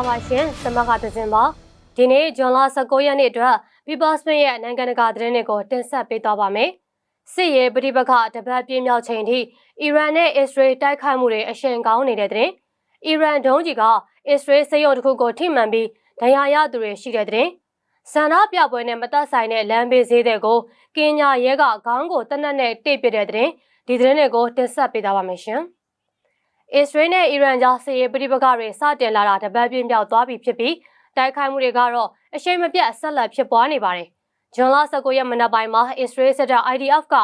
္ဂလာပါရှင်စမကသဇင်ပါဒီနေ့ဇွန်လ19ရက်နေ့အတွက် People Spin ရဲ့နိုင်ငံတကာသတင်းတွေကိုတင်ဆက်ပေးသွားပါမယ်စစ်ရေးပဋိပက္ခတပတ်ပြည့်မြောက်ချိန်ထိအီရန်နဲ့အစ္စရေးတိုက်ခိုက်မှုတွေအရှိန်ကောင်းနေတဲ့တဲ့အီရန်ဒုံးကြီးကအစ္စရေးစစ်ရုံတစ်ခုကိုထိမှန်ပြီးဒဏ်ရာရသူတွေရှိတဲ့တဲ့ဆန္ဒပြပွဲနဲ့မသက်ဆိုင်တဲ့လမ်းဘေးဈေးတွေကိုကင်ညာရဲကခေါင်းကိုတနက်နဲ့တိတ်ပစ်တဲ့တဲ့ဒီသတင်းတွေကိုတင်ဆက်ပေးသွားပါမယ်ရှင် အစ္စရေးနဲ့အီရန်ကြားစစ်ရေးပဋိပက္ခတွေစတင်လာတာတပတ်ပြည့်မြောက်သွားပြီဖြစ်ပြီးတိုက်ခိုက်မှုတွေကတော့အရှိန်မပြတ်ဆက်လက်ဖြစ်ပွားနေပါတယ်။ဂျွန်လ19ရက်မနက်ပိုင်းမှာအစ္စရေးစစ်တပ် IDF က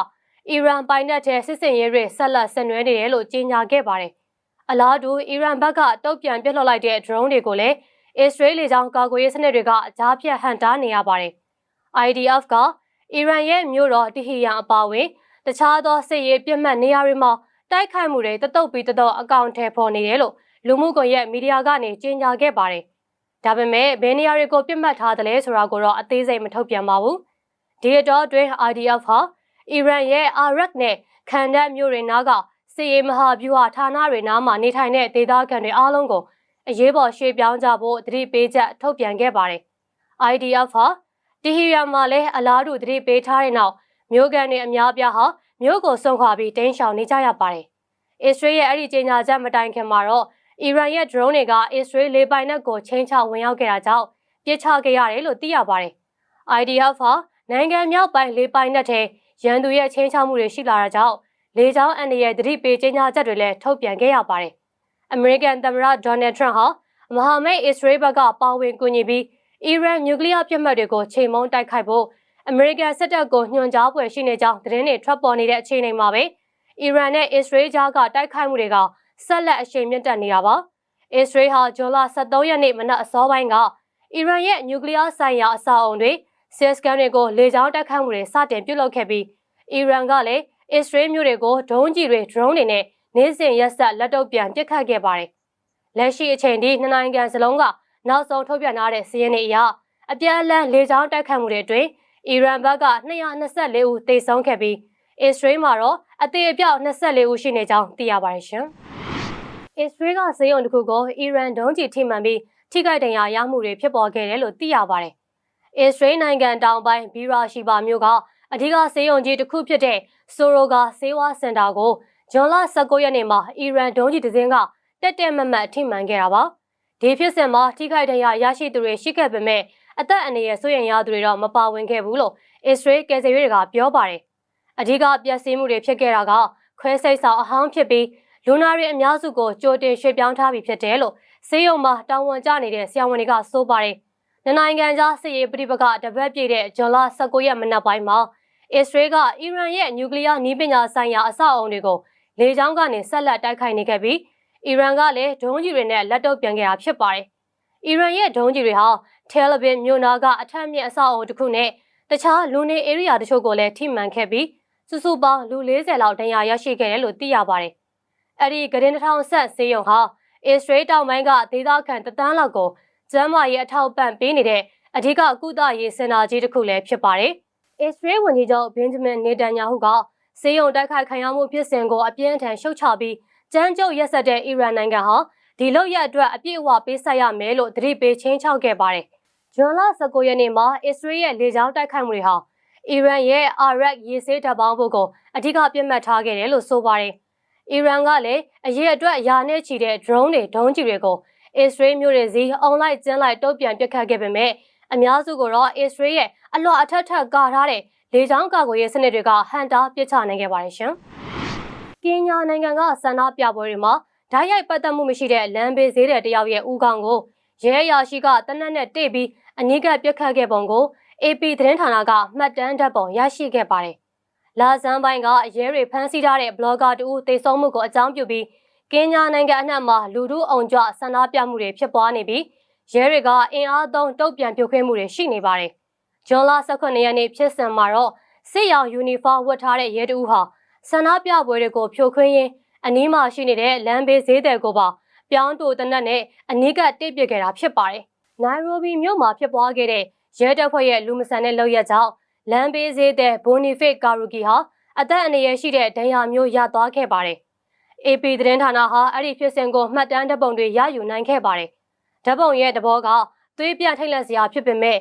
အီရန်ပိုင်နက်ထဲစစ်စင်ရေးတွေဆက်လက်ဆင်နွှဲနေတယ်လို့ကြေညာခဲ့ပါတယ်။အလားတူအီရန်ဘက်ကတုတ်ပြန်ပြစ်လွှတ်လိုက်တဲ့ drone တွေကိုလည်းအစ္စရေးလေကြောင်းကာကွယ်ရေးစနစ်တွေကအကြားဖြတ်ဟန်တားနေရပါတယ်။ IDF ကအီရန်ရဲ့မြို့တော်တီဟီယန်အပါအဝင်တခြားသောစစ်ရေးပြစ်မှတ်နေရာတွေမှာ တိုက်ခိုက်မှုတွေတတုပ်ပြီးတတုပ်အကောင့်ထဲပေါ်နေတယ်လို့လူမှုကွန်ရက်မီဒီယာကနေကြေညာခဲ့ပါတယ်။ဒါပေမဲ့ဘယ်နေရာတွေကိုပြစ်မှတ်ထားတယ်လဲဆိုတာကိုတော့အသေးစိတ်မထုတ်ပြန်ပါဘူး။ဒီတော့အတွင်း IDF ဟာအီရန်ရဲ့အာရက်နဲ့ခန်ဒတ်မြို့တွေနားကစစ်ရေးမဟာဗျူဟာဌာနတွေနားမှာနေထိုင်တဲ့ဒေသခံတွေအားလုံးကိုအရေးပေါ်ရွှေ့ပြောင်းကြဖို့သတိပေးချက်ထုတ်ပြန်ခဲ့ပါတယ်။ IDF ဟာတီဟီယာမှာလည်းအလားတူသတိပေးထားတဲ့နောက်မြို့ကန်တွေအများပြားဟာ မြို့ကိုစုံခွာပြီးတင်းရှောင်နေကြရပါတယ်။အစ္စရေးရဲ့အဲ့ဒီကြေညာချက်မတိုင်ခင်မှာတော့အီရန်ရဲ့ drone တွေကအစ္စရေးလေပိုင်နက်ကိုချင်းချဝင်ရောက်ခဲ့တာကြောင့်ပြစ်ချခဲ့ရတယ်လို့သိရပါတယ်။ IDF ဟာနိုင်ငံမြောက်ပိုင်းလေပိုင်နက်ထဲရန်သူရဲ့ချင်းချမှုတွေရှိလာတာကြောင့်လေကြောင်းအန်ဒီရဲ့သတိပေးကြေညာချက်တွေလည်းထုတ်ပြန်ခဲ့ရပါတယ်။အမေရိကန်သမ္မတဒေါ်နယ်ထရန့်ဟာမဟာမိတ်အစ္စရေးဘက်ကပါဝင်ကူညီပြီးအီရန်နျူကလ িয়ার ပြစ်မှတ်တွေကိုချိန်မုံတိုက်ခိုက်ဖို့ အမေရိကန်စစ်တပ်ကိုညွှန်ကြားပွဲရှိနေကြောင်းသတင်းတွေထွက်ပေါ်နေတဲ့အခြေအနေမှာပဲအီရန်နဲ့အစ္စရေးကြားကတိုက်ခိုက်မှုတွေကဆက်လက်အရှိန်မြင့်တက်နေတာပါအစ္စရေးဟာဇွန်လ23ရက်နေ့မနက်အစောပိုင်းကအီရန်ရဲ့နျူကလ িয়ার ဆိုင်ရာအဆောက်အုံတွေစစ်စကန်တွေကိုလေကြောင်းတိုက်ခိုက်မှုတွေစတင်ပြုလုပ်ခဲ့ပြီးအီရန်ကလည်းအစ္စရေးမျိုးတွေကိုဒုံးကျည်တွေ drone တွေနဲ့နေ့စဉ်ရက်ဆက်လက်တော့ပြန်ပစ်ခတ်ခဲ့ပါတယ်လက်ရှိအချိန်ထိနှစ်နိုင်ငံစလုံးကနောက်ဆုံးထုတ်ပြန်ထားတဲ့စီးရင်တွေအရအပြန်အလှန်လေကြောင်းတိုက်ခိုက်မှုတွေအတွင်း အီရန်ဘက်က224ဦးသေဆုံးခဲ့ပြီးအစ္စရေးမှာတော့အသေးအပြောက်24ဦးရှိနေကြောင်းသိရပါတယ်ရှင်။အစ္စရေးကဈေးရုံတစ်ခုကိုအီရန်ဒုံးကျည်ထိမှန်ပြီးထိခိုက်ဒဏ်ရာရမှုတွေဖြစ်ပေါ်ခဲ့တယ်လို့သိရပါတယ်။အစ္စရေးနိုင်ငံတောင်ပိုင်းဘီရာရှိဘာမြို့ကအဓိကဈေးရုံကြီးတစ်ခုဖြစ်တဲ့ဆိုရိုဂါဆေးဝါးစင်တာကိုဂျွန်လ19ရက်နေ့မှာအီရန်ဒုံးကျည်တစ်စင်းကတက်တက်မတ်မတ်ထိမှန်ခဲ့တာပါ။ဒီဖြစ်စဉ်မှာထိခိုက်ဒဏ်ရာရရှိသူတွေရှိခဲ့ပေမဲ့ အသက်အန္တရာယ်ဆွေးရင်ရသူတွေတော့မပါဝင်ခဲ့ဘူးလို့အစ္စရေးကယ်ဆယ်ရေးတွေကပြောပါတယ်။အဓိကပျက်စီးမှုတွေဖြစ်ခဲ့တာကခွဲစိတ်ဆောင်အဟောင်းဖြစ်ပြီးလူနာတွေအများစုကိုကြိုတင်ရွှေ့ပြောင်းထားပြီးဖြစ်တယ်လို့စေယုံမှာတာဝန်ကျနေတဲ့ဆရာဝန်တွေကဆိုပါတယ်။နိုင်ငံကြားစစ်ရေးပဋိပက္ခတပတ်ပြည့်တဲ့ဂျွန်လ19ရက်မနက်ပိုင်းမှာအစ္စရေးကအီရန်ရဲ့နျူကလ িয়ার နည်းပညာဆိုင်ရာအဆောက်အအုံတွေကိုလေကြောင်းကနေဆက်လက်တိုက်ခိုက်နေခဲ့ပြီးအီရန်ကလည်းဒုံးကျည်တွေနဲ့လက်တော့ပြန်ခဲ့တာဖြစ်ပါတယ်။အီရန်ရဲ့ဒုံးကျည်တွေဟာ တယ်လီဗစ်မြို့နာကအထက်မြင့်အဆောက်အအုံတစ်ခုနဲ့တခြားလူနေ area တချို့ကိုလည်းထိမှန်ခဲ့ပြီးစုစုပေါင်းလူ40လောက်ဒဏ်ရာရရှိခဲ့တယ်လို့သိရပါတယ်။အဲ့ဒီဂရင်တစ်ထောင်ဆက်ဆေးရုံဟာအစ္စရေးတောင်ပိုင်းကဒေသခံတသန်းလောက်ကိုကျမ်းမာရေးအထောက်ပံ့ပေးနေတဲ့အဓိကကုသရေးစင်တာကြီးတစ်ခုလည်းဖြစ်ပါတယ်။အစ္စရေးဝန်ကြီးချုပ်ဘင်ဂျမင်နေတန်ယာဟုကစေယုံတိုက်ခိုက်ခံရမှုဖြစ်စဉ်ကိုအပြင်းအထန်ရှုတ်ချပြီးကြမ်းကြုတ်ရက်စက်တဲ့အီရန်နိုင်ငံဟာဒီလောက်ရအတွက်အပြည့်အဝပေးဆက်ရမယ်လို့သတိပေးချင်းချောက်ခဲ့ပါတယ်။ ဂျွန်လ19ရက်နေ့မှာအစ္စရေးရဲ့လေကြောင်းတိုက်ခိုက်မှုတွေဟာအီရန်ရဲ့အာရက်ရေဆေးတပ်ပေါင်းဖို့ကိုအဓိကပြစ်မှတ်ထားခဲ့တယ်လို့ဆိုပါတယ်။အီရန်ကလည်းအရေးအတွက်ရာနဲ့ချီတဲ့ drone တွေဒုံးကျည်တွေကိုအစ္စရေးမျိုးတွေစီအွန်လိုင်းကျင်းလိုက်တုတ်ပြန်ပစ်ခတ်ခဲ့ပေမဲ့အများစုကတော့အစ္စရေးရဲ့အလွှတ်အထက်ထပ်ကာထားတဲ့လေကြောင်းကာကွယ်ရေးစနစ်တွေကဟန်တာပစ်ချနိုင်ခဲ့ပါတယ်ရှင်။ကင်ညာနိုင်ငံကဆန္ဒပြပွဲတွေမှာဓာတ်ရိုက်ပတ်သက်မှုမရှိတဲ့လမ်းဘေးဈေးတဲ့တယောက်ရဲ့ဦးခေါင်းကိုရဲအရာရှိကတနက်နဲ့တိတ်ပြီး အနီးကပ်ပြစ်ခတ်ခဲ့ပုံကို AP သတင်းဌာနကမှတ်တမ်းဓာတ်ပုံရရှိခဲ့ပါတယ်။လာဇန်ပိုင်းကရဲတွေဖမ်းဆီးထားတဲ့ဘလော့ဂါတူတေဆုံးမှုကိုအကြောင်းပြုပြီးကင်ညာနိုင်ငံအနှံ့မှာလူထုအောင်ကြဆန္ဒပြမှုတွေဖြစ်ပွားနေပြီးရဲတွေကအင်အားသုံးတုတ်ပြန်ပြုတ်ခွင်းမှုတွေရှိနေပါတယ်။ဂျွန်လ18ရက်နေ့ဖြစ်စဉ်မှာတော့စစ်ရောင်ယူနီဖောင်းဝတ်ထားတဲ့ရဲတအူးဟာဆန္ဒပြပွဲတွေကိုဖြိုခွင်းရင်းအနီးမှာရှိနေတဲ့လမ်းဘေးဈေးတယ်ကိုပါပြောင်းတူတနက်နဲ့အနီးကတိတ်ပစ်ခဲ့တာဖြစ်ပါတယ်။ နိုင်ရိုဘီမြို့မှာဖြစ်ပွားခဲ့တဲ့ရဲတပ်ဖွဲ့ရဲ့လူမဆန်တဲ့လုပ်ရက်ကြောင့်လမ်းဘေးဈေးတဲ့ဘိုနီဖစ်ကာရူဂီဟာအသက်အန္တရာယ်ရှိတဲ့ဒဏ်ရာမျိုးရသွားခဲ့ပါတယ်။ AP သတင်းဌာနဟာအဲ့ဒီဖြစ်စဉ်ကိုမှတ်တမ်းဓာတ်ပုံတွေရယူနိုင်ခဲ့ပါတယ်။ဓာတ်ပုံရဲ့သဘောကသွေးပြန့်ထိတ်လန့်စရာဖြစ်ပေမဲ့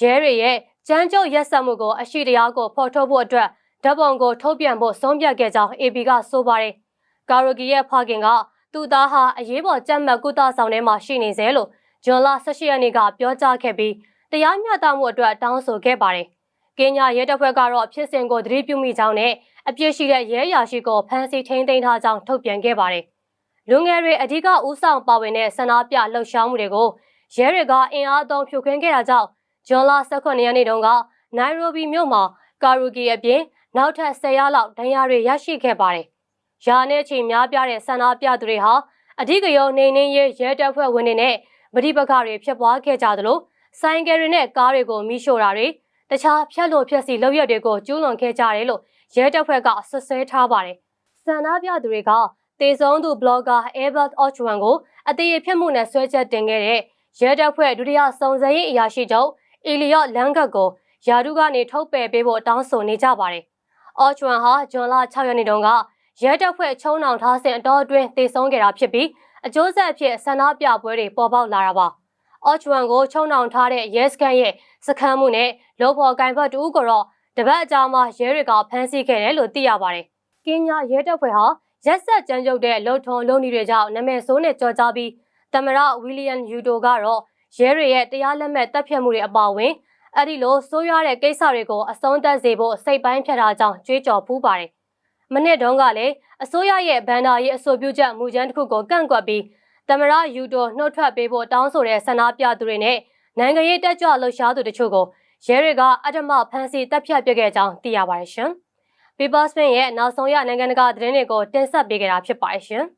ရဲတွေရဲ့ကြမ်းကြုတ်ရက်စက်မှုကိုအရှိတရားကိုဖော်ထုတ်ဖို့အတွက်ဓာတ်ပုံကိုထုတ်ပြန်ဖို့ဆုံးဖြတ်ခဲ့ကြောင်း AP ကဆိုပါတယ်။ကာရိုဂီရဲ့ဖခင်ကသူ့သားဟာအရေးပေါ်ကြက်မှတ်ကုသဆောင်ထဲမှာရှိနေစေလို့ ဇွန်လ18ရက်နေ့ကပြောကြားခဲ့ပြီးတရားမျှတမှုအတွက်တောင်းဆိုခဲ့ပါတယ်။ကင်ညာရဲတပ်ဖွဲ့ကတော့ဖြစ်စဉ်ကိုသတိပြုမိကြောင်းနဲ့အပြစ်ရှိတဲ့ရဲအရာရှိကိုဖမ်းဆီးထိန်းသိမ်းထားကြောင်းထုတ်ပြန်ခဲ့ပါတယ်။လူငယ်တွေအ धिक ဥဆောင်ပါဝင်တဲ့ဆန္ဒပြလှုပ်ရှားမှုတွေကိုရဲတွေကအင်အားသုံးဖြိုခွင်းခဲ့တာကြောင့်ဇွန်လ18ရက်နေ့တုန်းကနိုင်ရိုဘီမြို့မှာကာရူကီအပြင်နောက်ထပ်10ရာလောက်ဒဏ်ရာတွေရရှိခဲ့ပါတယ်။ရာနဲ့ချီများပြားတဲ့ဆန္ဒပြသူတွေဟာအဓိကရုဏ်းနေနေရဲရဲတပ်ဖွဲ့ဝင်တွေနဲ့ ဗတိပခတွေဖြစ်ပွားခဲ့ကြသလိုဆိုင်ကယ်တွေနဲ့ကားတွေကိုမိရှို့တာတွေတခြားဖြတ်လို့ဖြတ်စီလုပ်ရက်တွေကိုကျူးလွန်ခဲ့ကြတယ်လို့ရဲတပ်ဖွဲ့ကဆွဆွဲထားပါတယ်။ဆန္ဒပြသူတွေကတေဆုံးသူဘလော့ဂါ Albert Ochwan ကိုအသေးအဖြစ်မှုနဲ့ဆွဲချက်တင်ခဲ့တဲ့ရဲတပ်ဖွဲ့ဒုတိယစုံစမ်းရေးအရာရှိချုပ်အီလီယော့လန်ဂတ်ကိုယာဒုကနေထုတ်ပယ်ပေးဖို့တောင်းဆိုနေကြပါတယ်။ Ochwan ဟာဂျွန်လ6ရက်နေ့တုန်းကရဲတပ်ဖွဲ့ချုံနှောင်ထားစဉ်အတော်အတွင်းတေဆုံးခဲ့တာဖြစ်ပြီး အကျိုးဆက်အဖြစ်ဆန္ဒပြပွဲတွေပေါ်ပေါက်လာတာပါ။ Ochwan ကိုချုံနှောင်ထားတဲ့ရဲစခန်းရဲ့စခန်းမှုနဲ့လောဖော်ကင်ဘတ်တူကိုတော့တပတ်အကြာမှာရဲတွေကဖမ်းဆီးခဲ့တယ်လို့သိရပါတယ်။ကင်ညာရဲတပ်ဖွဲ့ဟာရက်ဆက်ကြမ်းကြုတ်တဲ့လုံထုံလုံနီတွေကြောင့်နာမည်ဆိုးနဲ့ကြော်ကြားပြီးသမရဝီလီယံယူတိုကတော့ရဲတွေရဲ့တရားလက်မဲ့တပ်ဖြတ်မှုတွေအပါအဝင်အဲ့ဒီလိုဆိုးရွားတဲ့ကိစ္စတွေကိုအဆုံးသတ်စေဖို့စိတ်ပိုင်းဖြတ်ထားကြောင်းကြွေးကြော်ဖူးပါတယ်။ မနစ်တုန်းကလည်းအစိုးရရဲ့ဘန်နာရေးအဆိုပြုချက်မူကြမ်းတစ်ခုကိုကန့်ကွက်ပြီးသမရယူတိုနှုတ်ထွက်ပေးဖို့တောင်းဆိုတဲ့ဆန္ဒပြသူတွေနဲ့နိုင်ငံရေးတက်ကြွလှုပ်ရှားသူတချို့ကိုရဲတွေကအထမဖမ်းဆီးတပ်ဖြတ်ပြခဲ့ကြောင်းသိရပါတယ်ရှင်။ People Spin ရဲ့နောက်ဆုံးရနိုင်ငံတကာသတင်းတွေကိုတင်ဆက်ပေးကြတာဖြစ်ပါတယ်ရှင်။